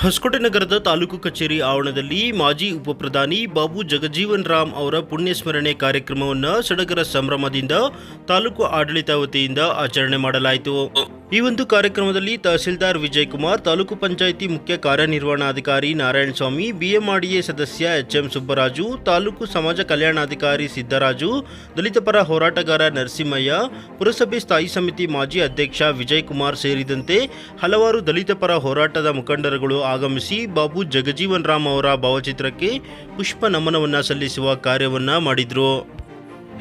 ಹೊಸಕೋಟೆ ನಗರದ ತಾಲೂಕು ಕಚೇರಿ ಆವರಣದಲ್ಲಿ ಮಾಜಿ ಉಪಪ್ರಧಾನಿ ಬಾಬು ಜಗಜೀವನ್ ರಾಮ್ ಅವರ ಪುಣ್ಯಸ್ಮರಣೆ ಕಾರ್ಯಕ್ರಮವನ್ನು ಸಡಗರ ಸಂಭ್ರಮದಿಂದ ತಾಲೂಕು ಆಡಳಿತ ವತಿಯಿಂದ ಆಚರಣೆ ಮಾಡಲಾಯಿತು. ಈ ಒಂದು ಕಾರ್ಯಕ್ರಮದಲ್ಲಿ ತಹಸೀಲ್ದಾರ್ ವಿಜಯ್ ಕುಮಾರ್ ತಾಲೂಕು ಪಂಚಾಯಿತಿ ಮುಖ್ಯ ಕಾರ್ಯನಿರ್ವಹಣಾಧಿಕಾರಿ ನಾರಾಯಣ ಸ್ವಾಮಿ ಬಿಎಂಆರ್ಡಿಎ ಸದಸ್ಯ ಎಚ್ಎಂ ಸುಬ್ಬರಾಜು, ತಾಲೂಕು ಸಮಾಜ ಕಲ್ಯಾಣಾಧಿಕಾರಿ ಸಿದ್ದರಾಜು, ದಲಿತ ಪರ ಹೋರಾಟಗಾರ ನರಸಿಂಹಯ್ಯ, ಪುರಸಭೆ ಸ್ಥಾಯಿ ಸಮಿತಿ ಮಾಜಿ ಅಧ್ಯಕ್ಷ ವಿಜಯ್ ಕುಮಾರ್ ಸೇರಿದಂತೆ ಹಲವಾರು ದಲಿತ ಪರ ಹೋರಾಟದ ಮುಖಂಡರುಗಳು ಆಗಮಿಸಿ ಬಾಬು ಜಗಜೀವನ್ ರಾಮ್ ಅವರ ಭಾವಚಿತ್ರಕ್ಕೆ ಪುಷ್ಪ ನಮನವನ್ನು ಸಲ್ಲಿಸುವ ಕಾರ್ಯವನ್ನ ಮಾಡಿದ್ರು.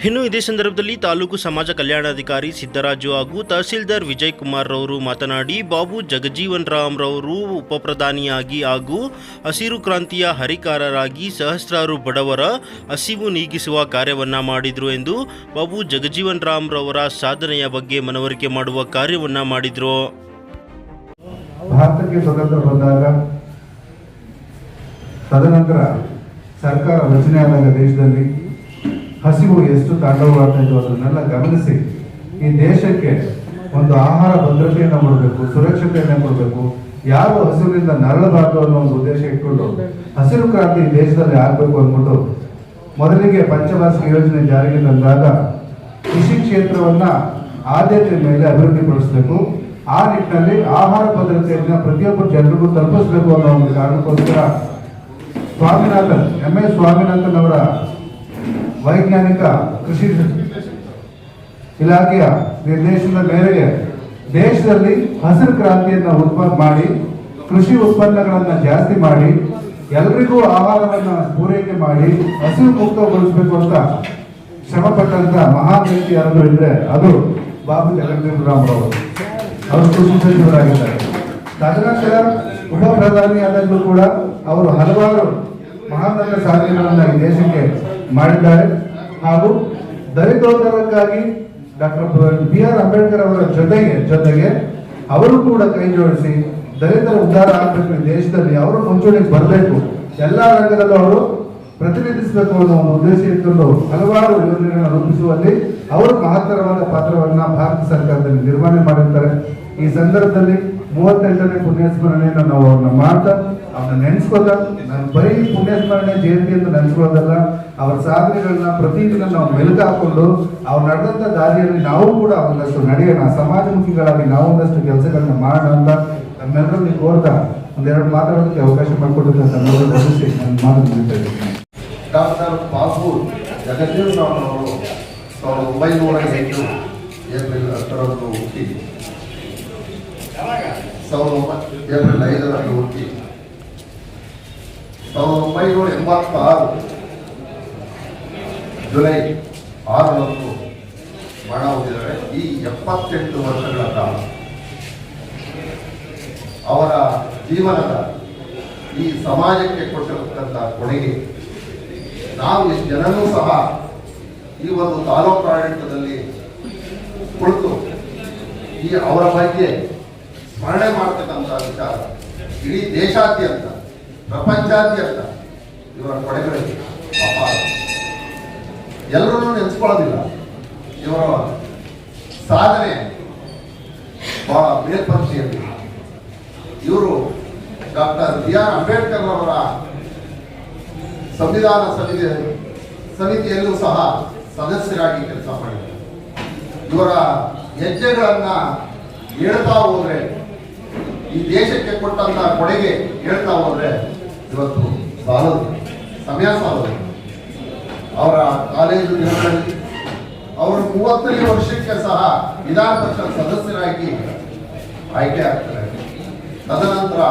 ಇನ್ನು ಇದೇ ಸಂದರ್ಭದಲ್ಲಿ ತಾಲೂಕು ಸಮಾಜ ಕಲ್ಯಾಣಾಧಿಕಾರಿ ಸಿದ್ದರಾಜು ಹಾಗೂ ತಹಸೀಲ್ದಾರ್ ವಿಜಯ್ ಕುಮಾರ್ ರವರು ಮಾತನಾಡಿ, ಬಾಬು ಜಗಜೀವನ್ ರಾಮ್ ರವರು ಉಪಪ್ರಧಾನಿಯಾಗಿ ಹಾಗೂ ಹಸಿರು ಕ್ರಾಂತಿಯ ಹರಿಕಾರರಾಗಿ ಸಹಸ್ರಾರು ಬಡವರ ಹಸಿವು ನೀಗಿಸುವ ಕಾರ್ಯವನ್ನ ಮಾಡಿದ್ರು ಎಂದು ಬಾಬು ಜಗಜೀವನ್ ರಾಮ್ ರವರ ಸಾಧನೆಯ ಬಗ್ಗೆ ಮನವರಿಕೆ ಮಾಡುವ ಕಾರ್ಯವನ್ನ ಮಾಡಿದ್ರು. ಭಾರತಕ್ಕೆ ಸ್ವತಂತ್ರ ಬಂದಾಗ ತದನಂತರ ಸರ್ಕಾರ ರಚನೆ ಆದಾಗ ದೇಶದಲ್ಲಿ ಹಸಿವು ಎಷ್ಟು ತಾಂಡವವಾಗ್ತಾ ಇದ್ದು ಅದನ್ನೆಲ್ಲ ಗಮನಿಸಿ. ಈ ದೇಶಕ್ಕೆ ಒಂದು ಆಹಾರ ಭದ್ರತೆಯನ್ನು ಕೊಡಬೇಕು, ಸುರಕ್ಷತೆಯನ್ನು ಕೊಡಬೇಕು ಯಾರು ಹಸಿವಿನಿಂದ ನರಳಬಾರದು ಅನ್ನೋ ಒಂದು ಉದ್ದೇಶ ಇಟ್ಕೊಂಡು ಹಸಿರು ಕ್ರಾಂತಿ ದೇಶದಲ್ಲಿ ಆಗಬೇಕು ಅಂದ್ಬಿಟ್ಟು ಮೊದಲಿಗೆ ಪಂಚವಾರ್ಷಿಕ ಯೋಜನೆ ಜಾರಿಗೆ ತಂದಾಗ ಕೃಷಿ ಕ್ಷೇತ್ರವನ್ನ ಆದ್ಯತೆ ಮೇಲೆ ಅಭಿವೃದ್ಧಿಪಡಿಸಬೇಕು. ಆ ನಿಟ್ಟಿನಲ್ಲಿ ಆಹಾರ ಭದ್ರತೆಯನ್ನು ಪ್ರತಿಯೊಬ್ಬ ಜನರಿಗೂ ತಲುಪಿಸಬೇಕು ಅನ್ನೋ ಒಂದು ಕಾರಣಕ್ಕೋಸ್ಕರ ಸ್ವಾಮಿನಾಥನ್, ಎಂ. ಎಸ್ ಸ್ವಾಮಿನಾಥನ್ ಅವರ ವೈಜ್ಞಾನಿಕ ಕೃಷಿ ಇಲಾಖೆಯ ನಿರ್ದೇಶನದ ಮೇರೆಗೆ ದೇಶದಲ್ಲಿ ಹಸಿರು ಕ್ರಾಂತಿಯನ್ನು ಉತ್ಪನ್ನ ಮಾಡಿ, ಕೃಷಿ ಉತ್ಪನ್ನಗಳನ್ನು ಜಾಸ್ತಿ ಮಾಡಿ, ಎಲ್ರಿಗೂ ಆಹಾರವನ್ನು ಪೂರೈಕೆ ಮಾಡಿ, ಹಸಿರು ಮುಕ್ತಗೊಳಿಸಬೇಕು ಅಂತ ಶ್ರಮಪಟ್ಟಂತ ಮಹಾನ್ ವ್ಯಕ್ತಿ ಯಾರಾದರೂ ಇದ್ರೆ ಅದು ಬಾಬು ಜಗಜೀವನ್ ರಾಮರವರು. ಕೃಷಿ ಸಚಿವರಾಗಿದ್ದಾರೆ ತದನಂತರ ಉಪ ಪ್ರಧಾನಿಯಾದಾಗಲೂ ಕೂಡ ಅವರು ಹಲವಾರು ಮಹಾನಗರ ಸಾಧನೆಗಳನ್ನು ಈ ದೇಶಕ್ಕೆ ಮಾಡಿದ್ದಾರೆ. ಹಾಗೂ ದಲಿತೋತ್ತರಕ್ಕಾಗಿ ಡಾಕ್ಟರ್ ಬಿ ಆರ್ ಅಂಬೇಡ್ಕರ್ ಅವರ ಜೊತೆಗೆ ಜೊತೆಗೆ ಅವರು ಕೂಡ ಕೈ ಜೋಡಿಸಿ ದಲಿತರ ಉದ್ಧಾರ ಆಗಬೇಕು ಈ ದೇಶದಲ್ಲಿ, ಅವರು ಮುಂಚೂಣಿಗೆ ಬರಬೇಕು. ಎಲ್ಲ ರಂಗದಲ್ಲೂ ಅವರು ಪ್ರತಿನಿಧಿಸಬೇಕು ಅನ್ನೋ ಒಂದು ಉದ್ದೇಶ ಇಟ್ಟುಕೊಂಡು ಹಲವಾರು ಯೋಜನೆಗಳನ್ನು ರೂಪಿಸುವಲ್ಲಿ ಅವರು ಮಹತ್ತರವಾದ ಪಾತ್ರವನ್ನು ಭಾರತ ಸರ್ಕಾರದಲ್ಲಿ ನಿರ್ವಹಣೆ ಮಾಡಿರ್ತಾರೆ. ಈ ಸಂದರ್ಭದಲ್ಲಿ ಮೂವತ್ತೆಂಟನೇ ಪುಣ್ಯಸ್ಮರಣೆಯನ್ನು ನಾವು ಅವ್ರನ್ನ ಮಾಡ್ತಾ, ಅವ್ರನ್ನ ನೆನೆಸ್ಕೋತಾ ನಾನು ಬರೀ ಪುಣ್ಯಸ್ಮರಣೆ, ಜಯಂತಿ ಅಂತ ನೆನೆಸ್ಕೊಳ್ಳೋದಲ್ಲ ಅವರ ಸಾಧನೆಗಳನ್ನ ಪ್ರತಿದಿನ ನಾವು ಮೆಲುಕು ಹಾಕೊಂಡು, ಅವ್ರು ನಡೆದಂಥ ದಾರಿಯಲ್ಲಿ ನಾವು ಕೂಡ ಒಂದಷ್ಟು ನಡೆಯೋಣ, ಸಮಾಜಮುಖಿಗಳಾಗಿ ನಾವು ಒಂದಷ್ಟು ಕೆಲಸಗಳನ್ನ ಮಾಡೋಣ ಅಂತ ನಮ್ಮೆಲ್ಲರಲ್ಲಿ ಕೋರ್ತಾ ಒಂದೆರಡು ಮಾತಾಡೋದಕ್ಕೆ ಅವಕಾಶ ಮಾಡಿಕೊಟ್ಟಿದ್ದ ನನ್ನ ಮಾತು ಡಾಕ್ಟರ್ ಬಾಬು ಜಗದೀಶ್ ಅವರು ಸಾವಿರದ ಒಂಬೈನೂರ ಎಂಟು ಏಪ್ರಿಲ್ ಹತ್ತರಂದು ಹುಟ್ಟಿ. ಸಾವಿರದ ಒಂಬತ್ತು ಏಪ್ರಿಲ್ ಐದರಂದು ಹುಟ್ಟಿ ಸಾವಿರದ ಒಂಬೈನೂರ ಎಂಬತ್ತಾರು ಜುಲೈ ಆರರಂದು ಮರಣ ಹೊಂದಿದ್ದಾರೆ ಈ ಎಪ್ಪತ್ತೆಂಟು ವರ್ಷಗಳ ಕಾಲ ಅವರ ಜೀವನದ ಈ ಸಮಾಜಕ್ಕೆ ಕೊಟ್ಟಿರತಕ್ಕಂಥ ಕೊಡುಗೆ ನಾವು ಎಷ್ಟು ಜನರೂ ಸಹ ಈ ಒಂದು ತಾಲೂಕು ಆಡಳಿತದಲ್ಲಿ ಕುಳಿತು ಈ ಅವರ ಬಗ್ಗೆ ಸ್ಮರಣೆ ಮಾಡ್ತಕ್ಕಂಥ ವಿಚಾರ. ಇಡೀ ದೇಶಾದ್ಯಂತ ಪ್ರಪಂಚಾದ್ಯಂತ ಇವರ ಕೊಡೆಗಳಿಗೆ ಅಪಾರ. ಎಲ್ಲರನ್ನೂ ನೆನೆಸ್ಕೊಳ್ಳೋದಿಲ್ಲ. ಇವರ ಸಾಧನೆ ಬಹಳ ಮೇಲ್ಪಂಕ್ತಿಯಲ್ಲಿ ಇವರು ಡಾಕ್ಟರ್ ಬಿ ಆರ್ ಅಂಬೇಡ್ಕರ್ ಅವರ ಸಂವಿಧಾನ ಸಮಿತಿ, ಸಮಿತಿಯಲ್ಲೂ ಸಹ ಸದಸ್ಯರಾಗಿ ಕೆಲಸ ಮಾಡಿದ್ದಾರೆ. ಇವರ ಹೆಜ್ಜೆಗಳನ್ನು ಹೇಳ್ತಾ ಹೋದ್ರೆ ಈ ದೇಶಕ್ಕೆ ಕೊಟ್ಟಂತ ಕೊಡುಗೆ ಹೇಳ್ತಾ ಹೋದ್ರೆ ಇವತ್ತು ಸಾಲದು ಸಮಯ ಸಾಲದು ಅವರ ಕಾಲೇಜು ದಿನಗಳಲ್ಲಿ ಅವರು ಮೂವತ್ತನೇ ವರ್ಷಕ್ಕೆ ಸಹ ವಿಧಾನ ಪರಿಷತ್ ಸದಸ್ಯರಾಗಿ ಆಯ್ಕೆ ಆಗ್ತಾರೆ. ತದನಂತರ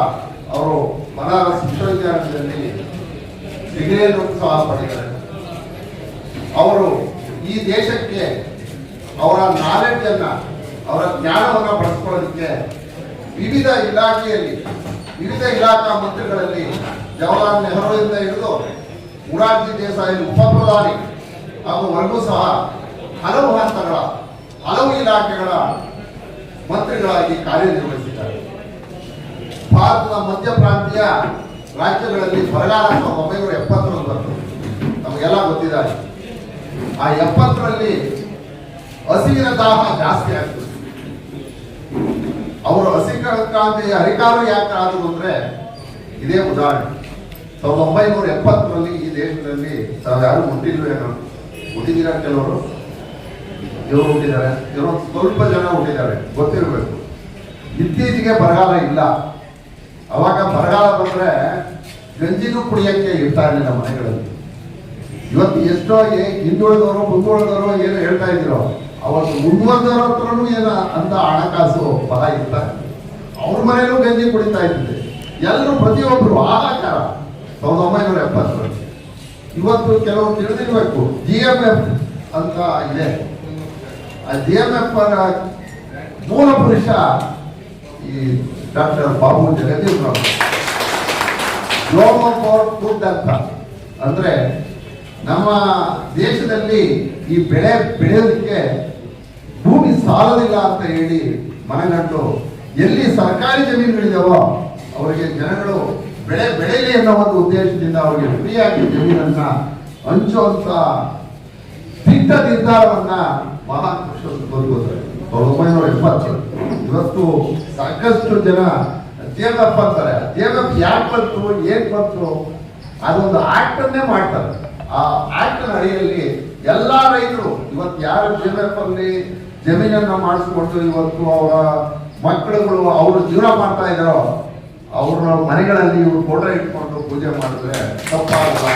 ಅವರು ಬನಾರಸ್ ವಿಶ್ವವಿದ್ಯಾಲಯದಲ್ಲಿ ಡಿಗ್ರಿಯನ್ನು ಸಹ ಪಡೆದಿದ್ದಾರೆ ಅವರು ಈ ದೇಶಕ್ಕೆ ಅವರ ನಾಲೆಡ್ಜನ್ನು ಅವರ ಜ್ಞಾನವನ್ನು ಬಳಸ್ಕೊಳ್ಳೋದಕ್ಕೆ ವಿವಿಧ ಇಲಾಖೆಯಲ್ಲಿ, ವಿವಿಧ ಇಲಾಖಾ ಮಂತ್ರಿಗಳಲ್ಲಿ ಜವಾಹರ್ಲಾಲ್ ನೆಹರುವಿಂದ ಹಿಡಿದು ಮುರಾರ್ಜಿ ದೇಸಾಯಿ ಹಾಗೂ ವರ್ಗೂ ಸಹ ಹಲವು ಹಂತಗಳ, ಹಲವು ಇಲಾಖೆಗಳ ಮಂತ್ರಿಗಳಾಗಿ ಕಾರ್ಯನಿರ್ವಹಿಸಿದ್ದಾರೆ. ಭಾರತದ ಮಧ್ಯ ಪ್ರಾಂತೀಯ ರಾಜ್ಯಗಳಲ್ಲಿ ಬರಗಾಲ ಒಂಬೈನೂರ ಎಪ್ಪತ್ತರಲ್ಲಿ ನಮಗೆಲ್ಲ ಗೊತ್ತಿದ್ದಾರೆ ಆ ಎಪ್ಪತ್ತರಲ್ಲಿ ಹಸಿವಿನ ದಾಹ ಜಾಸ್ತಿ ಆಗ್ತದೆ ಕ್ರಾಂತಿ ಹರಿಕಾರು ಯಾಕೆ ಆದರು ಅಂದ್ರೆ ಇದೇ ಉದಾಹರಣೆ. ಸಾವಿರದ ಒಂಬೈನೂರ ಎಪ್ಪತ್ತರಲ್ಲಿ ಈ ದೇಶದಲ್ಲಿ ತಾವು ಯಾರು ಹುಟ್ಟಿಲ್ವೇನೋ ಹುಟ್ಟಿದ್ದೀರಾ ಕೆಲವರು? ಇವರು ಹುಟ್ಟಿದ್ದಾರೆ. ಇವರು ಸ್ವಲ್ಪ ಜನ ಹುಟ್ಟಿದ್ದಾರೆ. ಗೊತ್ತಿರಬೇಕು. ಇತ್ತೀಚೆಗೆ ಬರಗಾಲ ಇಲ್ಲ. ಅವಾಗ ಬರಗಾಲ ಬಂದ್ರೆ ಗಂಜಿನೂ ಕುಡಿಯಕ್ಕೆ ಇರ್ತಾ ಇರಲಿಲ್ಲ ಮನೆಗಳಲ್ಲಿ. ಇವತ್ತು ಎಷ್ಟೋ ಹಿಂದುಳಿದವರು, ಮುಂದುಳಿದವರು ಏನು ಹೇಳ್ತಾ ಇದ್ರು ಅವತ್ತು ಮುಂದುವರೆದವ್ರ ಹತ್ರನೂ ಏನೋ ಅಂತ ಹಣಕಾಸು ಪದ ಇರ್ತಾರೆ ಅವ್ರ ಮನೆಯಲ್ಲೂ ಗಂಜಿ ಕುಡಿತಾ ಇದ್ದಿದೆ ಎಲ್ಲರೂ ಪ್ರತಿಯೊಬ್ಬರು ಹಾಹಾಕಾರ ಸಾವಿರದ ಒಂಬೈನೂರ ಎಪ್ಪತ್ತರಲ್ಲಿ ಇವತ್ತು ಕೆಲವರು ತಿಳಿದಿರ್ಬೇಕು. ಜಿ ಎಂ ಎಫ್ ಅಂತ ಇದೆ. ಆ ಜಿ ಎಂ ಎಫ್ ಮೂಲ ಪುರುಷ ಈ doctor Babu Jagadish Rao. Global for food ಅಂತ ಅಂದ್ರೆ ನಮ್ಮ ದೇಶದಲ್ಲಿ ಈ ಬೆಳೆ ಬೆಳೆಯೋದಕ್ಕೆ ಭೂಮಿ ಸಾಲದಿಲ್ಲ ಅಂತ ಹೇಳಿ ಮನಗಂಡು ಎಲ್ಲಿ ಸರ್ಕಾರಿ ಜಮೀನುಗಳಿದಾವೋ ಅವರಿಗೆ ಜನಗಳು ಬೆಳೆ ಬೆಳೆಯಲಿ ಅನ್ನೋ ಒಂದು ಉದ್ದೇಶದಿಂದ ಅವರಿಗೆ ಫ್ರೀಯಾಗಿ ಜಮೀನನ್ನ ಹಂಚುವಂತ ದಿಟ್ಟ ನಿರ್ಧಾರವನ್ನ ಮಹಾನ್ ಪುರುಷರು ಸಾವಿರದ ಒಂಬೈನೂರ ಎಪ್ಪತ್ತು ಇವತ್ತು ಸಾಕಷ್ಟು ಜನ ದೇವಪ್ಪ ಅಂತಾರೆ ದೇವಪ್ಪ ಯಾಕೆ ಬಂತು ಏನ್ ಬಂತು ಅದೊಂದು ಆಕ್ಟ್ ಅನ್ನೇ ಮಾಡ್ತಾರೆ. ಆ ಆಕ್ಟ್ ಅಡಿಯಲ್ಲಿ ಎಲ್ಲಾ ರೈತರು, ಇವತ್ತು ಯಾರು ಅಲ್ಲಿ ಜಮೀನನ್ನ ಮಾಡಿಸ್ಕೊಟ್ಟು ಇವತ್ತು ಅವರ ಮಕ್ಕಳುಗಳು ಅವರು ಜೀವನ ಮಾಡ್ತಾ ಇದ್ದಾರೋ ಅವ್ರ ಮನೆಗಳಲ್ಲಿ ಇವರು ಫೋಟೋ ಇಟ್ಕೊಂಡು ಪೂಜೆ ಮಾಡಿದ್ರೆ ತಪ್ಪಾಗಲ್ಲ